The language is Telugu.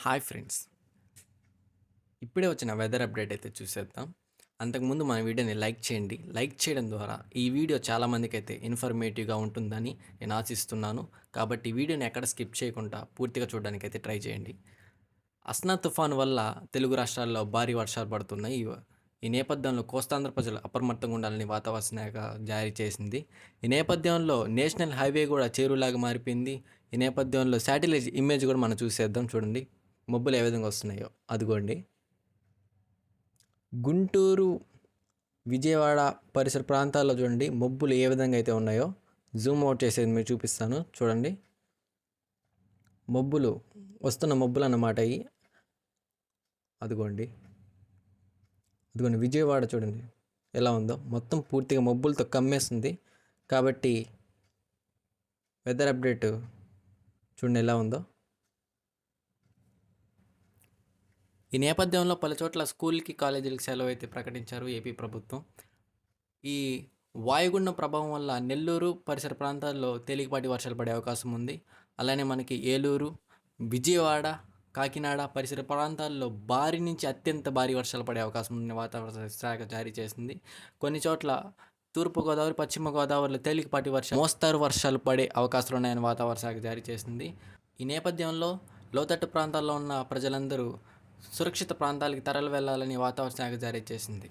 Hi friends. ఇప్పుడే వచ్చిన వెదర్ అప్డేట్ అయితే చూసేద్దాం. అంతకుముందు మన వీడియోని లైక్ చేయండి. లైక్ చేయడం ద్వారా ఈ వీడియో చాలామందికి అయితే ఇన్ఫర్మేటివ్గా ఉంటుందని నేను ఆశిస్తున్నాను. కాబట్టి వీడియోని ఎక్కడ స్కిప్ చేయకుండా పూర్తిగా చూడడానికి అయితే ట్రై చేయండి. అస్నా తుఫాన్ వల్ల తెలుగు రాష్ట్రాల్లో భారీ వర్షాలు పడుతున్నాయి. ఈ- ఈ నేపథ్యంలో కోస్తాంధ్ర ప్రజలు అప్రమత్తంగా ఉండాలని వాతావరణ శాఖ జారీ చేసింది. ఈ నేపథ్యంలో నేషనల్ హైవే కూడా చేరులాగా మారిపోయింది. ఈ నేపథ్యంలో శాటిలైట్ ఇమేజ్ కూడా మనం చూసేద్దాం చూడండి. మబ్బులు ఏ విధంగా వస్తున్నాయో అదిగోండి. గుంటూరు విజయవాడ పరిసర ప్రాంతాల్లో చూడండి మబ్బులు ఏ విధంగా అయితే ఉన్నాయో జూమ్ అవుట్ చేసేది మీరు చూపిస్తాను. చూడండి. మబ్బులు వస్తున్న మబ్బులు అన్నమాట ఇవి. అదిగోండి. అదిగోండి విజయవాడ చూడండి. ఎలా ఉందో. మొత్తం పూర్తిగా మబ్బులతో కమ్మేస్తుంది. కాబట్టి వెదర్ అప్డేట్ చూడండి ఎలా ఉందో. ఈ నేపథ్యంలో పలు చోట్ల స్కూల్కి కాలేజీలకు సెలవు అయితే ప్రకటించారు ఏపీ ప్రభుత్వం. ఈ వాయుగుండం ప్రభావం వల్ల నెల్లూరు పరిసర ప్రాంతాల్లో తేలికపాటి వర్షాలు పడే అవకాశం ఉంది. అలానే మనకి ఏలూరు విజయవాడ కాకినాడ పరిసర ప్రాంతాల్లో భారీ నుంచి అత్యంత భారీ వర్షాలు పడే అవకాశం ఉందని వాతావరణ శాఖ జారీ చేసింది. కొన్ని చోట్ల తూర్పు గోదావరి పశ్చిమ గోదావరిలో తేలికపాటి వర్షం మోస్తారు వర్షాలు పడే అవకాశాలు ఉన్నాయని వాతావరణ శాఖ జారీ చేసింది. ఈ నేపథ్యంలో లోతట్టు ప్రాంతాల్లో ఉన్న ప్రజలందరూ సురక్షిత ప్రాంతాలకి తరలి వెళ్ళాలని వాతావరణ శాఖ జారీ చేసింది.